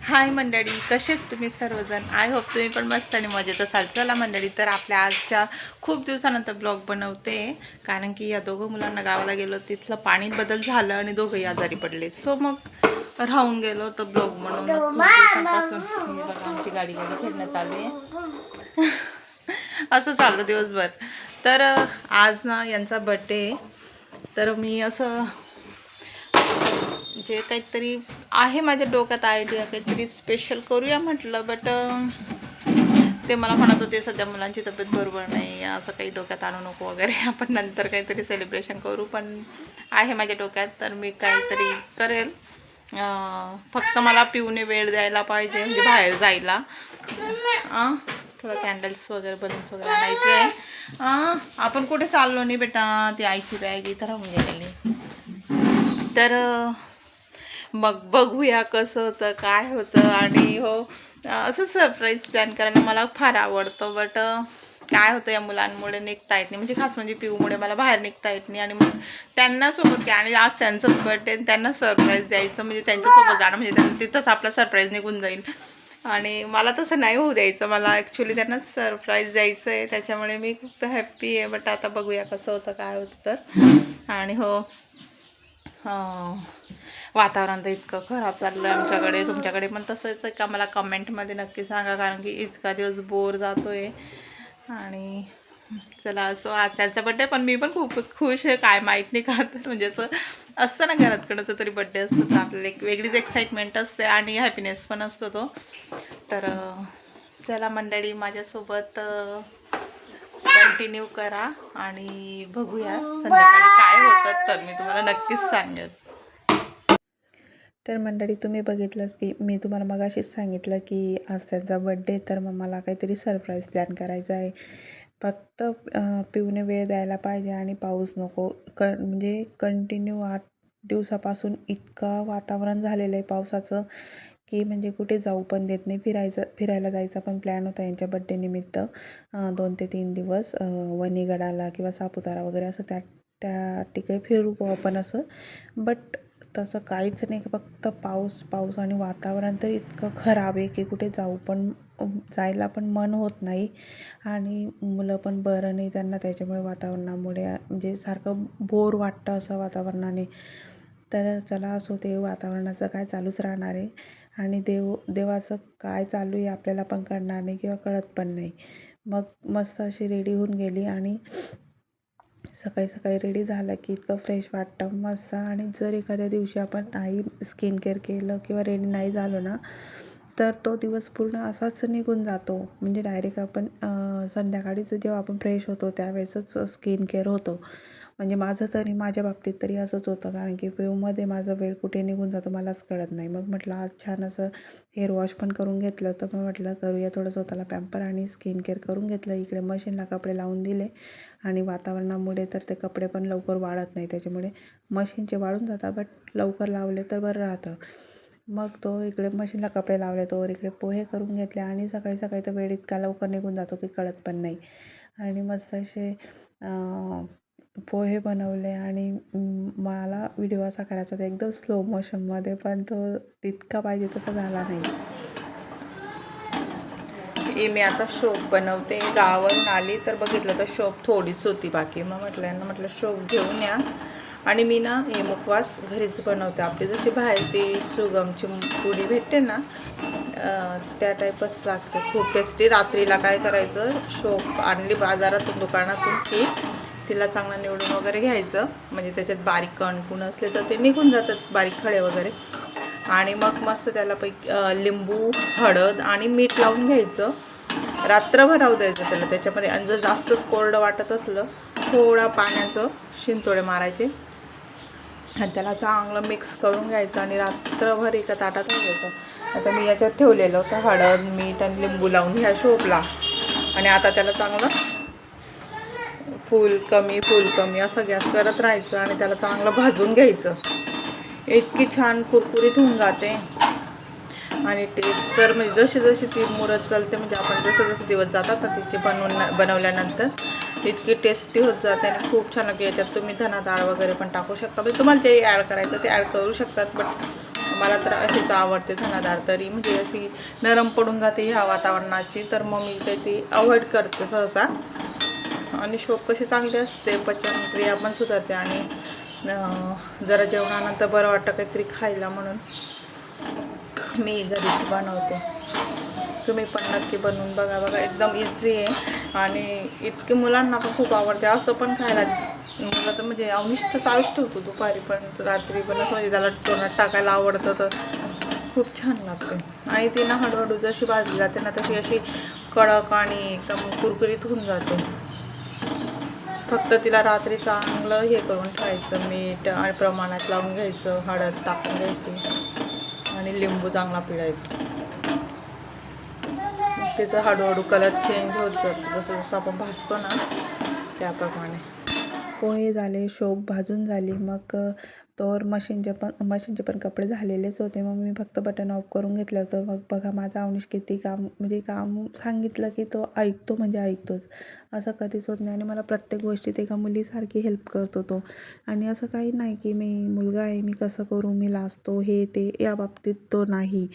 हाय मंडळी कसे आहेत तुम्ही सर्वजण? आय होप तुम्ही पण मस्त आणि मजेत असाल. चला मंडळी तर आपल्या आजच्या खूप दिवसानंतर ब्लॉग बनवते. कारण की या दोघं मुलांना गावाला गेलो तिथलं पाणी बदल झालं आणि दोघंही आजारी पडले. सो मग राहून गेलो तर ब्लॉग बनवून. दिवसांपासून. बघा आमची गाडी गाडी फिरणं चालू आहे. असं चाललं दिवसभर. तर आज ना यांचा बड्डे तर मी असं जे काहीतरी आहे माझ्या डोक्यात आयडिया काहीतरी स्पेशल करूया म्हटलं बट ते मला म्हणत होते सध्या मुलांची तब्येत बरोबर नाही असं काही डोक्यात आणू नको वगैरे. आपण नंतर काहीतरी सेलिब्रेशन करू पण आहे माझ्या डोक्यात तर मी काहीतरी करेल. फक्त मला पिऊने वेळ द्यायला पाहिजे म्हणजे बाहेर जायला. थोडं कॅन्डल्स वगैरे बलून्स वगैरे आणायचे आहे. आपण कुठे चाललो नाही बेटा ती आईची बॅग इथं राहून गेलेली. तर मग बघूया कसं होतं काय होतं आणि हो असं सरप्राईज प्लॅन करायला मला फार आवडतं. बट काय होतं या मुलांमुळे निघता येत नाही. म्हणजे खास म्हणजे पिऊमुळे मला बाहेर निघता येत नाही. आणि मग त्यांना सोबत घ्या. आणि आज त्यांचं बर्थडे त्यांना सरप्राईज द्यायचं. म्हणजे त्यांच्यासोबत जाणं म्हणजे त्यांना तिथंच आपला सरप्राईज निघून जाईल. आणि मला तसं नाही होऊ द्यायचं. मला ॲक्च्युली त्यांना सरप्राईज द्यायचं आहे त्याच्यामुळे मी खूप हॅप्पी आहे. बट आता बघूया कसं होतं काय होतं तर. आणि हो हां वातावरण तर इतकं खराब चाललं आहे आमच्याकडे. तुमच्याकडे पण तसंच आहे का? मला कमेंटमध्ये नक्की सांगा कारण की इतका दिवस बोर जातो आहे आणि चला असो आज त्यांचा बड्डे पण मी पण खूप खुश आहे. काय माहीत नाही का तर म्हणजे असं असतं ना घरात कोणाचा तरी बड्डे असतो तर आपल्याला एक वेगळीच एक्साइटमेंट असते आणि हॅपीनेस पण असतो तो. तर चला मंडळी माझ्यासोबत कंटिन्यू करा आणि बघूया संध्याकाळी काय होतं तर मी तुम्हाला नक्कीच सांगेन. तर मंडळी तुम्ही बघितलंच की मी तुम्हाला मगाशीच सांगितलं की आज त्यांचा बड्डे तर मग मला काहीतरी सरप्राईज प्लॅन करायचा आहे. फक्त पिऊने वेळ द्यायला पाहिजे आणि पाऊस नको. क म्हणजे कंटिन्यू आठ दिवसापासून इतकं वातावरण झालेलं आहे पावसाचं की म्हणजे कुठे जाऊ पण देत नाही. फिरायचं फिरायला जायचा पण प्लॅन होता यांच्या बड्डेनिमित्त दोन ते तीन दिवस वनीगडाला वणीगडाला किंवा सापुतारा वगैरे असं त्या त्या तिकडे फिरू आपण असं. बट तसं काहीच नाही फक्त पाऊस पाऊस आणि वातावरण तर इतकं खराब आहे की कुठे जाऊ पण जायला पण मन होत नाही. आणि मुलं पण बरं नाही त्यांना त्याच्यामुळे वातावरणामुळे म्हणजे सारखं बोर वाटतं असं वातावरणाने. तर चला असो ते वातावरणाचं काय चालूच राहणार आहे. आणि देव देवाचं काय चालू आहे आपल्याला पण कळणार नाही किंवा कळत पण नाही. मग मस्त अशी रेडी होऊन गेली आणि सकाळी सकाळी रेडी झालं की इतकं फ्रेश वाटतं मस्त. आणि जर एखाद्या दिवशी आपण नाही स्किन केअर केलं किंवा रेडी नाही झालो ना तर तो दिवस पूर्ण असाच निघून जातो. म्हणजे डायरेक्ट आपण संध्याकाळीच जेव्हा आपण फ्रेश होतो त्यावेळेसच स्किन केअर होतो. म्हणजे माझं तरी माझ्या बाबतीत तरी असंच होतं. कारण की व्यूमध्ये माझा वेळ कुठे निघून जातो मलाच कळत नाही. मग म्हटलं आज छान असं हेअर वॉश पण करून घेतलं तर मग म्हटलं करूया थोडं स्वतःला पॅम्पर आणि स्किन केअर करून घेतलं. इकडे मशीनला कपडे लावून दिले. आणि वातावरणामुळे तर ते कपडे पण लवकर वाळत नाही. त्याच्यामुळे मशीनचे वाळून जातात बट लवकर लावले तर बरं राहतं. मग तो इकडे मशीनला कपडे लावले तोवर इकडे पोहे करून घेतले. आणि सकाळी सकाळी तर वेळ इतका लवकर निघून जातो की कळत पण नाही. आणि मस्त असे पोहे बनवले आणि मला व्हिडिओ असा करायचा होता एकदम स्लो मोशनमध्ये पण तो तितका पाहिजे तसा झाला नाही. हे मी आता शोप बनवते. गावावरून आली तर बघितलं तर शोप थोडीच होती बाकी. मग म्हटल्यानं म्हटलं शोप घेऊन या. आणि मी ना हे मुखवास घरीच बनवते. आपली जशी बाहेर ती सुगमची पुडी भेटते ना त्या टाईपच लागते. खूप टेस्टी रात्रीला काय करायचं? शोप आणली बाजारातून दुकानातून की तिला चांगलं निवडून वगैरे घ्यायचं. म्हणजे त्याच्यात बारीक कणकुण असले तर ते निघून जातात बारीक खडे वगैरे. आणि मग मस्त त्याला पैकी लिंबू हळद आणि मीठ लावून घ्यायचं. रात्रभर राहू द्यायचं त्याला. त्याच्यामध्ये आणि जर जास्तच कोरडं वाटत असलं थोडा पाण्याचं शिंतोडे मारायचे. आणि त्याला चांगलं मिक्स करून घ्यायचं आणि रात्रभर एका ताटात ठेवायचं आता मी याच्यात ठेवलेलं होतं हळद मीठ आणि लिंबू लावून ह्या शोपला आणि आता त्याला चांगलं फुल कमी फुल कमी असं गॅस करत राहायचं आणि त्याला चांगलं भाजून घ्यायचं. इतकी छान कुरकुरीत होऊन जाते. आणि टेस्ट तर म्हणजे जशी जशी ती मुरत चालते म्हणजे आपण जसे जसे दिवस जातात तर तिचे बनवून बनवल्यानंतर इतकी टेस्टी होत जाते आणि खूप छान लागते. याच्यात तुम्ही धना डाळ वगैरे पण टाकू शकता. म्हणजे तुम्हाला जे ॲड करायचं ते ॲड करू शकतात बट मला तर अशीच आवडते धनादार तरी. म्हणजे अशी नरम पडून जाते ह्या वातावरणाची. तर मग मी काही ती अवॉइड करते सहसा. आणि शोक कशी चांगली असते पचनक्रिया पण सुधारते आणि जरा जेवणानंतर बरं वाटतं काहीतरी खायला म्हणून. मी घरीच बनवते. तुम्ही पण नक्की बनवून बघा बघा एकदम इझी आहे. आणि इतकी मुलांना पण खूप आवडते. असं पण खायला मला तर म्हणजे अवनिष्ठ तर चालूच ठेवतो दुपारी पण रात्री पण असं म्हणजे त्याला तोंडात टाकायला आवडतं तर खूप छान लागते. आणि ती ना हळूहळू जशी भाजली जाते ना तशी अशी कडक आणि एकदम कुरकुरीत होऊन जाते. फक्त तिला रात्री चांगलं हे करून ठेवायचं मीठ आणि प्रमाणात लावून घ्यायचं हळद टाकून घ्यायची आणि लिंबू चांगला पिळायचा. तिचं हळूहळू कलर चेंज होत जातो. जसं जसं आपण भाजतो ना त्याप्रमाणे. पोहे झाले शोप भाजून झाली मग तर मशीनचे पण मशीनचे पण कपडे झालेलेच होते. मग मी फक्त बटन ऑफ करून घेतलं होतं. मग बघा माझा अवनीश किती काम म्हणजे काम सांगितलं की तो ऐकतो म्हणजे ऐकतोच. असं कधीच होत नाही. आणि मला प्रत्येक गोष्टीत एका मुलीसारखी हेल्प करतो तो आणि असं काही नाही की मी मुलगा आहे मी कसं करू मी लाजतो हे ते या बाबतीत तो नाही.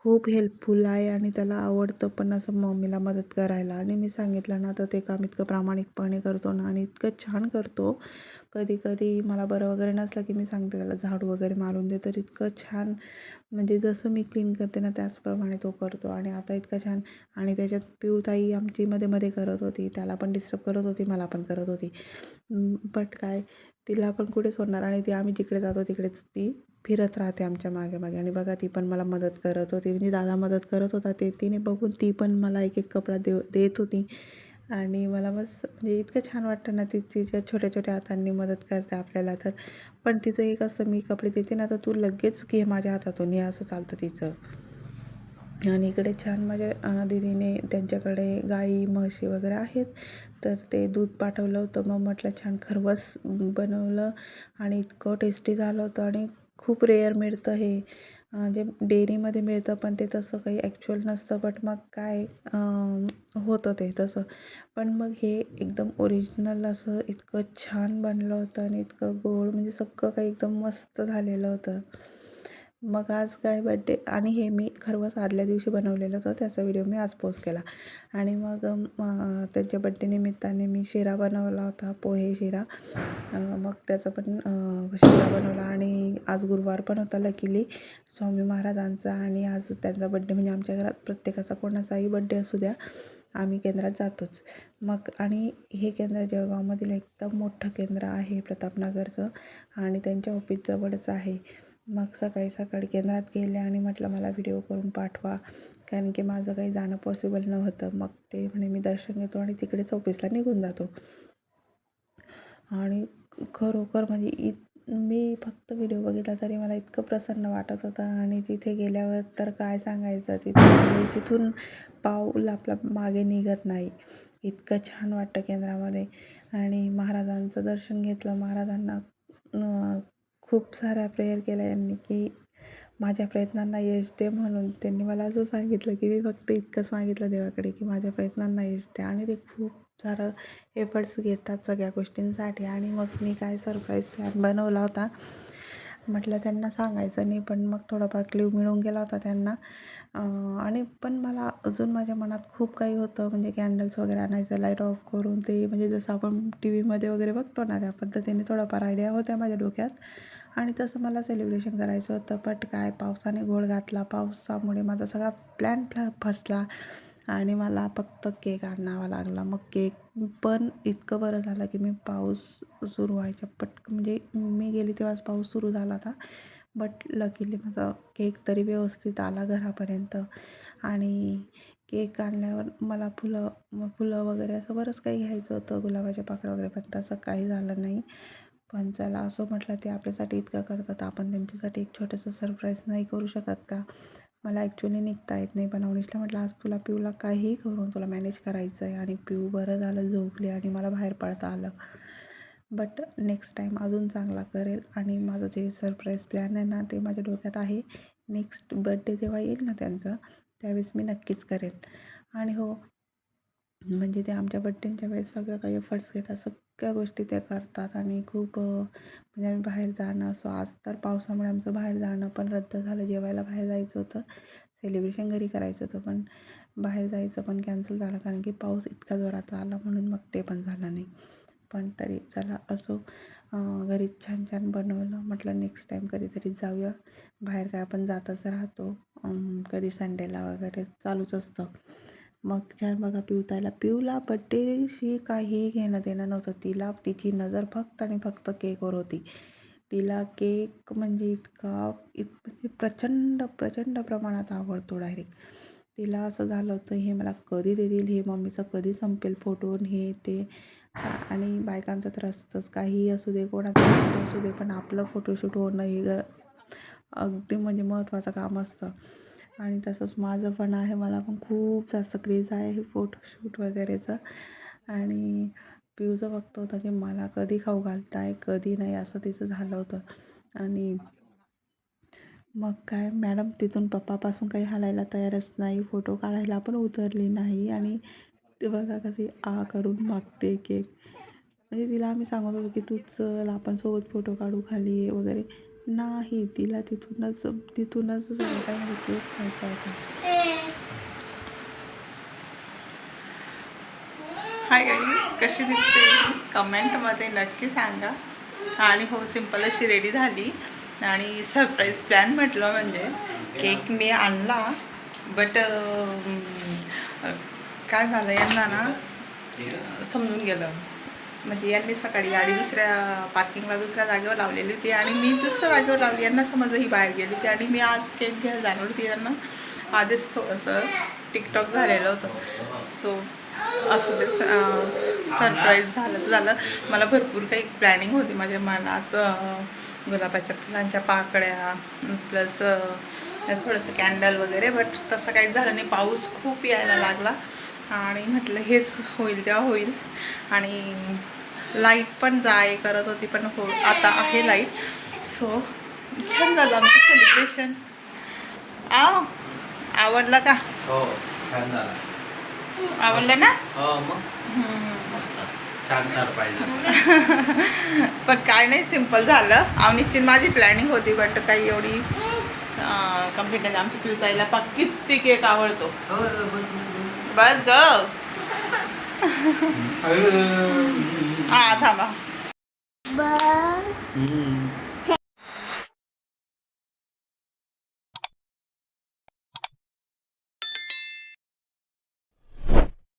खूप हेल्पफुल आहे आणि त्याला आवडतं पण असं मम्मीला मदत करायला. आणि मी सांगितलं ना तर ते काम इतकं प्रामाणिकपणे करतो ना आणि इतकं छान करतो. कधी कधी मला बरं वगैरे नसलं की मी सांगते त्याला झाडू वगैरे मारून दे. तर इतकं छान म्हणजे जसं मी क्लीन करते ना त्याचप्रमाणे तो करतो. आणि आता इतकं छान आणि त्याच्यात पिऊताई आमची मध्ये मध्ये करत होती. त्याला पण डिस्टर्ब करत होती मला पण करत होती. बट काय तिला पण कुठे सोडणार? आणि ती आम्ही जिकडे जातो तिकडेच ती फिरत राहते आमच्या मागे मागे. आणि बघा ती पण मला मदत करत होती. म्हणजे दादा मदत करत होता ते तिने बघून ती पण मला एक एक कपडा देव देत होती. आणि मला बस म्हणजे इतकं छान वाटतं ना ती तिच्या छोट्या छोट्या हातांनी मदत करते आपल्याला तर. पण तिचं एक असतं मी कपडे देते ना तर तू लगेच घे माझ्या हातातून हे असं चालतं तिचं. आणि इकडे छान माझ्या दिदीने दीदीने त्यांच्याकडे गाई म्हशी वगैरे आहेत. तर ते दूध पाठवलं होतं मग म्हटलं छान खरवस बनवलं आणि इतकं टेस्टी झालं होतं आणि खूप रेअर मिळतं हे. जे डेअरीमध्ये मिळतं पण ते तसं काही ॲक्च्युअल नसतं. बट मग काय होतं ते तसं. पण मग हे एकदम ओरिजिनल असं इतकं छान बनलं होतं आणि इतकं गोड म्हणजे सगळं काही एकदम मस्त झालेलं होतं. मग आज काय बड्डे आणि हे मी खरवस आदल्या दिवशी बनवलेलं होतं त्याचा व्हिडिओ मी आज पोस्ट केला. आणि मग त्यांच्या बड्डे निमित्ताने मी शिरा बनवला होता पोहे शिरा. मग त्याचा पण शिरा बनवला आणि आज गुरुवार पण होता लकीली स्वामी महाराजांचा आणि आज त्यांचा बड्डे म्हणजे आमच्या घरात प्रत्येकाचा कोणाचाही बड्डे असू द्या आम्ही केंद्रात जातोच. मग आणि हे केंद्र जळगावमधील एकदम मोठं केंद्र आहे प्रतापनगरचं आणि त्यांच्या ऑफिसजवळच आहे. मग सकाळी सकाळी केंद्रात गेले आणि म्हटलं मला व्हिडिओ करून पाठवा. कारण की माझं काही जाणं पॉसिबल नव्हतं. मग ते म्हणे मी दर्शन घेतो आणि तिकडेच ऑफिसला निघून जातो. आणि खरोखर म्हणजे इत मी फक्त व्हिडिओ बघितला तरी मला इतकं प्रसन्न वाटत होतं. आणि तिथे गेल्यावर तर काय सांगायचं? तिथे तिथून पाऊल आपला मागे निघत नाही. इतकं छान वाटतं केंद्रामध्ये. आणि महाराजांचं दर्शन घेतलं. महाराजांना खूप साऱ्या प्रेयर केल्या यांनी की माझ्या प्रयत्नांना यश दे म्हणून. त्यांनी मला असं सांगितलं की मी फक्त इतकंच मागितलं देवाकडे की माझ्या प्रयत्नांना यश दे आणि ते खूप सारं एफर्ट्स घेतात सगळ्या गोष्टींसाठी. आणि मग मी काय सरप्राईज प्लॅन बनवला होता म्हटलं त्यांना सांगायचं नाही पण मग थोडाफार क्ल्यू मिळून गेला होता त्यांना. आणि पण मला अजून माझ्या मनात खूप काही होतं म्हणजे कॅन्डल्स वगैरे आणायचं लाइट ऑफ करून ते म्हणजे जसं आपण टी व्हीमध्ये वगैरे बघतो ना त्या पद्धतीने थोडाफार आयडिया होत्या माझ्या डोक्यात. आणि तसं मला सेलिब्रेशन करायचं होतं बट काय पावसाने घोळ घातला. पावसामुळे माझा सगळा प्लॅन फ्ल फसला आणि मला फक्त केक आणावा लागला. मग केक पण इतकं बरं झालं की मी पाऊस सुरू व्हायच्या पटक म्हणजे मी गेली तेव्हाच पाऊस सुरू झाला होता. बट लकीली माझा केक तरी व्यवस्थित आला घरापर्यंत. आणि केक आणल्यावर मला फुलं फुलं वगैरे असं बरंच काही घ्यायचं होतं. गुलाबाच्या पाकळ्या वगैरे पण तसं काही झालं नाही. पण चला असो म्हटलं ते आपल्यासाठी इतकं करतात. आपण त्यांच्यासाठी एक छोटंसं सरप्राईज नाही करू शकत का? मला ॲक्च्युली निघता येत नाही. पण अवनीशला म्हटलं आज तुला पिऊला काहीही करून तुला मॅनेज करायचं आहे आणि पिऊ बरं झालं झोपली आणि मला बाहेर पडता आलं. बट नेक्स्ट टाईम अजून चांगला करेल. आणि माझं जे सरप्राईज प्लॅन आहे ना ते माझ्या डोक्यात आहे. नेक्स्ट बड्डे जेव्हा येईल ना त्यांचं त्यावेळेस मी नक्कीच करेल. आणि हो म्हणजे ते आमच्या बड्डेच्या वेळेस सगळं काही एफर्ट्स घेतात. सगळ्या गोष्टी ते करतात आणि खूप म्हणजे आम्ही बाहेर जाणं असो आज तर पावसामुळे आमचं बाहेर जाणं पण रद्द झालं. जेवायला बाहेर जायचं होतं. सेलिब्रेशन घरी करायचं होतं पण बाहेर जायचं पण कॅन्सल झालं कारण की पाऊस इतका जोरात आला म्हणून मग ते पण झालं नाही. पण तरी चला असो घरी छान छान बनवलं. म्हटलं नेक्स्ट टाईम कधीतरी जाऊया. बाहेर काय आपण जातच राहतो. कधी संडेला वगैरे चालूच असतं. मग छान बघा पिवतायला पिवला बड्डेशी काही घेणं देणं नव्हतं. तिला तिची नजर फक्त आणि फक्त केकवर होती. तिला केक म्हणजे इतका इत म्हणजे प्रचंड प्रचंड प्रमाणात आवडतो डायरेक्ट तिला असं झालं होतं हे मला कधी देतील हे मम्मीचं कधी संपेल फोटो हे ते. आणि बायकांचं तर असतंच काहीही असू दे कोणाचं असू दे पण आपलं फोटोशूट होणं हे ग- अगदी म्हणजे महत्त्वाचं काम असतं. आणि तसंच माझं पण आहे मला पण खूप जास्त क्रेज आहे हे फोटोशूट वगैरेचं. आणि पिऊचं बघतो होतं की मला कधी खाऊ घालताय कधी नाही असं तिचं झालं होतं. आणि मग काय मॅडम तिथून पप्पापासून काही हालायला तयारच नाही फोटो काढायला पण उतरली नाही. आणि ते बघा कशी आ करून मागते केक म्हणजे तिला आम्ही सांगत होतो की तू चल आपण सोबत फोटो काढू खाली वगैरे. नाही तिला तिथूनच तिथूनच सगळं काही खायचा होता. हाय गाईज कशी दिसते? कमेंटमध्ये नक्की सांगा. आणि हो सिंपल अशी रेडी झाली. आणि सरप्राईज प्लॅन म्हटलं म्हणजे केक मी आणला बट काय झालं यांना ना समजून गेलं. म्हणजे यांनी सकाळी गाडी दुसऱ्या पार्किंगला दुसऱ्या जागेवर लावलेली होती आणि मी दुसऱ्या जागेवर लावली. यांना समजलं ही बाहेर गेली होती आणि मी आज केक घ्यायला जाणार होती. यांना आधीच थोडंसं टिकटॉक झालेलं होतं. सो असू दे सरप्राईज झालं तर झालं मला भरपूर काही प्लॅनिंग होती माझ्या मनात. गुलाबाच्या फुलांच्या पाकळ्या प्लस थोडंसं कॅन्डल वगैरे बट तसं काहीच झालं नाही. पाऊस खूप यायला लागला. आणि म्हटलं हेच होईल तेव्हा होईल. आणि लाइट पण जाय करत होती पण हो आता आहे लाइट. सो छान झालं आमचं सेलिब्रेशन आवडलं का? हो छान झाला. आवडलं ना? हो मग. हम्म. मस्त. छान सरप्राईज पण काय नाही सिंपल झालं. अवनीची माझी प्लॅनिंग होती बट काही एवढी कंप्लीट नाही आमची पिवताईला पा किती केक आवडतो. बस ग. हा थांबा